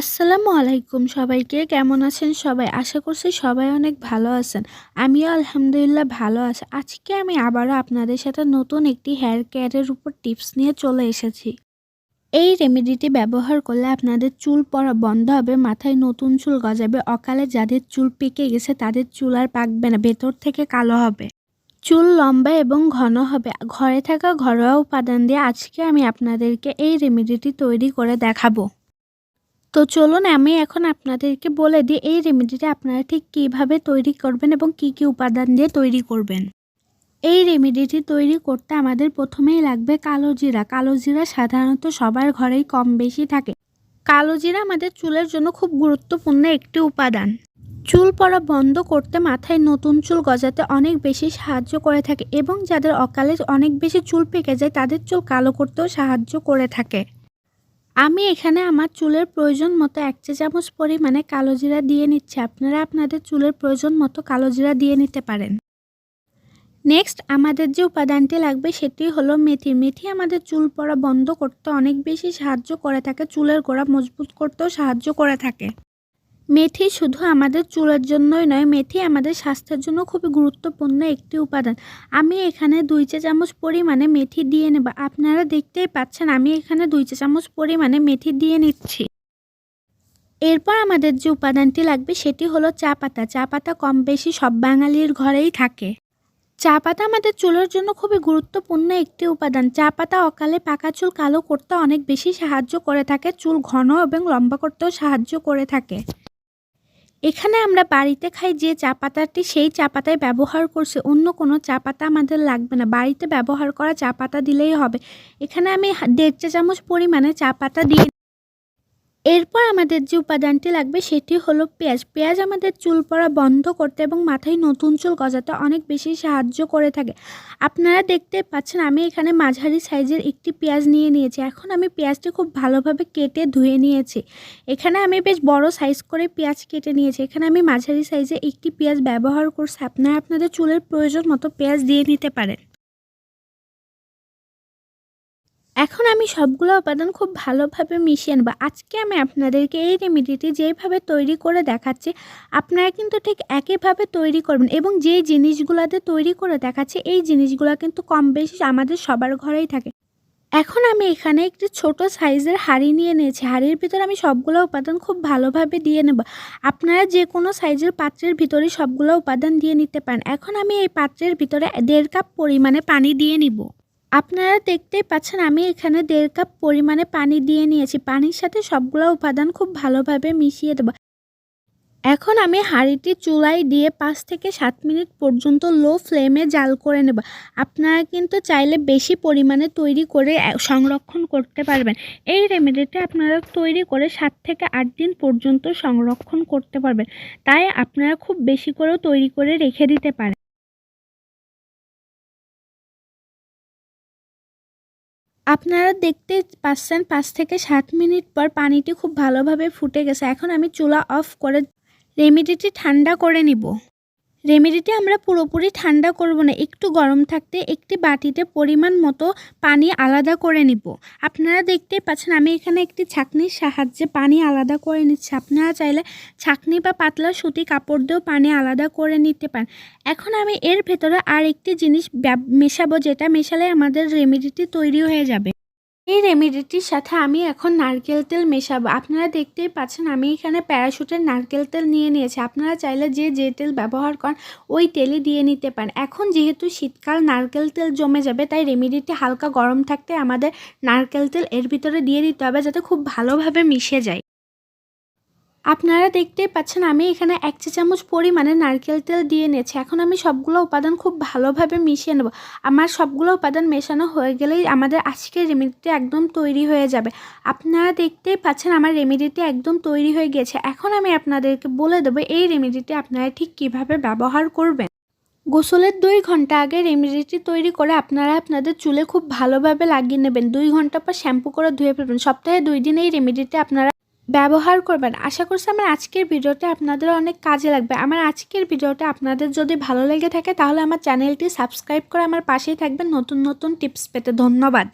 আসসালামু আলাইকুম সবাইকে, কেমন আছেন সবাই? আশা করছি সবাই অনেক ভালো আছেন। আমিও আলহামদুলিল্লাহ ভালো আছি। আজকে আমি আবারও আপনাদের সাথে নতুন একটি হেয়ার কেয়ারের উপর টিপস নিয়ে চলে এসেছি। এই রেমেডিটি ব্যবহার করলে আপনাদের চুল পড়া বন্ধ হবে, মাথায় নতুন চুল গজাবে, অকালে যাদের চুল পেকে গেছে তাদের চুল আর পাকবে না, ভেতর থেকে কালো হবে। চুল লম্বা এবং ঘন হবে। ঘরে থাকা ঘরোয়া উপাদান দিয়ে আজকে আমি আপনাদেরকে এই রেমেডিটি তৈরি করে দেখাবো। তো চলুন আমি এখন আপনাদেরকে বলে দিই, এই রেমেডিটা আপনারা ঠিক কীভাবে তৈরি করবেন এবং কি কি উপাদান দিয়ে তৈরি করবেন। এই রেমেডিটি তৈরি করতে আমাদের প্রথমেই লাগবে কালো জিরা। কালো জিরা সাধারণত সবার ঘরেই কম বেশি থাকে। কালো জিরা আমাদের চুলের জন্য খুব গুরুত্বপূর্ণ একটি উপাদান। চুল পড়া বন্ধ করতে মাথায় নতুন চুল গজাতে অনেক বেশি সাহায্য করে থাকে এবং যাদের অকালে অনেক বেশি চুল পেকে যায়, তাদের চুল কালো করতেও সাহায্য করে থাকে। আমি এখানে আমার চুলের প্রয়োজন মতো এক চা চামচ পরিমাণে কালো জিরা দিয়ে নিচ্ছি। আপনারা আপনাদের চুলের প্রয়োজন মতো কালো জিরা দিয়ে নিতে পারেন। নেক্সট আমাদের যে উপাদানটি লাগবে সেটি হলো মেথি। মেথি আমাদের চুল পড়া বন্ধ করতে অনেক বেশি সাহায্য করে থাকে, চুলের গোড়া মজবুত করতেও সাহায্য করে থাকে। মেথি শুধু আমাদের চুলের জন্যই নয়, মেথি আমাদের স্বাস্থ্যের জন্য খুবই গুরুত্বপূর্ণ একটি উপাদান। আমি এখানে দুই চা চামচ পরিমাণে মেথি দিয়ে নেব। আপনারা দেখতেই পাচ্ছেন আমি এখানে দুই চা চামচ পরিমাণে মেথি দিয়ে নিচ্ছি। এরপর আমাদের যে উপাদানটি লাগবে সেটি হলো চা পাতা। চা পাতা কম বেশি সব বাঙালির ঘরেই থাকে। চা পাতা আমাদের চুলের জন্য খুবই গুরুত্বপূর্ণ একটি উপাদান। চা পাতা অকালে পাকা চুল কালো করতে অনেক বেশি সাহায্য করে থাকে, চুল ঘন এবং লম্বা করতেও সাহায্য করে থাকে। এখানে আমরা বাড়িতে খাই যে চা পাতাটি, সেই চা পাতায় ব্যবহার করছে। অন্য কোনো চা পাতা আমাদের লাগবে না। বাড়িতে ব্যবহার করা চা পাতা দিলেই হবে। এখানে আমি দেড় চা চামচ পরিমাণে চা পাতা দিয়ে এরপর আমাদের যে উপাদানটি লাগবে সেটি হলো পেঁয়াজ। পেঁয়াজ আমাদের চুল পড়া বন্ধ করতে এবং মাথায় নতুন চুল গজাতে অনেক বেশি সাহায্য করে থাকে। আপনারা দেখতে পাচ্ছেন আমি এখানে মাঝারি সাইজের একটি পেঁয়াজ নিয়ে নিয়েছি। এখন আমি পেঁয়াজটি খুব ভালোভাবে কেটে ধুয়ে নিয়েছি। এখানে আমি বেশ বড় সাইজ করে পেঁয়াজ কেটে নিয়েছি। এখানে আমি মাঝারি সাইজে একটি পেঁয়াজ ব্যবহার করছি। আপনারা আপনাদের চুলের প্রয়োজন মতো পেঁয়াজ দিয়ে নিতে পারেন। এখন আমি সবগুলো উপাদান খুব ভালোভাবে মিশিয়ে নেব আজকে আমি আপনাদেরকে এই রেমেডিটি যেভাবে তৈরি করে দেখাচ্ছি, আপনারা কিন্তু ঠিক একইভাবে তৈরি করবেন এবং যে জিনিসগুলোতে তৈরি করে দেখাচ্ছে, এই জিনিসগুলো কিন্তু কম বেশি আমাদের সবার ঘরেই থাকে। এখন আমি এখানে একটি ছোট সাইজের হাঁড়ি নিয়ে নিয়েছি। হাঁড়ির ভিতরে আমি সবগুলো উপাদান খুব ভালোভাবে দিয়ে নেব। আপনারা যে কোনো সাইজের পাত্রের ভিতরে সবগুলো উপাদান দিয়ে নিতে পারেন। এখন আমি এই পাত্রের ভিতরে দেড় কাপ পরিমাণে পানি দিয়ে নিব। আপনারা দেখতেই পাচ্ছেন আমি এখানে দেড় কাপ পরিমাণে পানি দিয়ে নিয়েছি। পানির সাথে সবগুলো উপাদান খুব ভালোভাবে মিশিয়ে দেবো। এখন আমি হাঁড়িটি চুলায় দিয়ে পাঁচ থেকে সাত মিনিট পর্যন্ত লো ফ্লেমে জাল করে নেব। আপনারা কিন্তু চাইলে বেশি পরিমাণে তৈরি করে সংরক্ষণ করতে পারবেন। এই রেমেডিটি আপনারা তৈরি করে সাত থেকে আট দিন পর্যন্ত সংরক্ষণ করতে পারবেন। তাই আপনারা খুব বেশি করেও তৈরি করে রেখে দিতে পারেন। আপনারা দেখতে পাচ্ছেন পাঁচ থেকে সাত মিনিট পর পানিটি খুব ভালোভাবে ফুটে গেছে। এখন আমি চুলা অফ করে রেমিডিটি ঠান্ডা করে নিব। রেমেডিটি আমরা পুরোপুরি ঠান্ডা করব না, একটু গরম থাকতে একটি বাটিতে পরিমাণ মতো পানি আলাদা করে নিব। আপনারা দেখতেই পাচ্ছেন, আমি এখানে একটি ছাকনির সাহায্যে পানি আলাদা করে নিচ্ছি। আপনারা চাইলে ছাকনি বা পাতলা সুতি কাপড় দিয়েও পানি আলাদা করে নিতে পারেন। এখন আমি এর ভেতরে আর একটি জিনিস মেশাবো, যেটা মেশালে আমাদের রেমেডিটি তৈরি হয়ে যাবে। এই রেমেডিটির সাথে আমি এখন নারকেল তেল মেশাবো। আপনারা দেখতেই পাচ্ছেন, আমি এখানে প্যারাশুটের নারকেল তেল নিয়ে নিয়েছি। আপনারা চাইলে যে যে তেল ব্যবহার করেন, ওই তেলে দিয়ে নিতে পারেন। এখন যেহেতু শীতকাল, নারকেল তেল জমে যাবে, তাই রেমেডিটি হালকা গরম থাকতে আমাদের নারকেল তেল এর ভিতরে দিয়ে দিতে হবে, যাতে খুব ভালোভাবে মিশে যায়। আপনারা দেখতেই পাচ্ছেন আমি এখানে এক চা চামচ পরিমাণে নারকেল তেল দিয়ে নিয়েছি। এখন আমি সবগুলো উপাদান খুব ভালোভাবে মিশিয়ে নেব। আমার সবগুলো উপাদান মেশানো হয়ে গেলেই আমাদের আজকের রেমেডিটি একদম তৈরি হয়ে যাবে। আপনারা দেখতেই পাচ্ছেন আমার রেমেডিটি একদম তৈরি হয়ে গেছে এখন আমি আপনাদেরকে বলে দেবো এই রেমেডিটি আপনারা ঠিক কীভাবে ব্যবহার করবেন। গোসলের দুই ঘণ্টা আগে রেমেডিটি তৈরি করে আপনারা আপনাদের চুলে খুব ভালোভাবে লাগিয়ে নেবেন। দুই ঘণ্টা পর শ্যাম্পু করে ধুয়ে ফেলবেন। সপ্তাহে দুই দিন এই রেমেডিটি আপনারা ব্যবহার করবেন। আশা করছি আমার আজকের ভিডিওটা আপনাদের অনেক কাজে লাগবে। আমার আজকের ভিডিওটা আপনাদের যদি ভালো লেগে থাকে, তাহলে আমার চ্যানেলটি সাবস্ক্রাইব করে আমার পাশেই থাকবেন। নতুন নতুন টিপস পেতে ধন্যবাদ।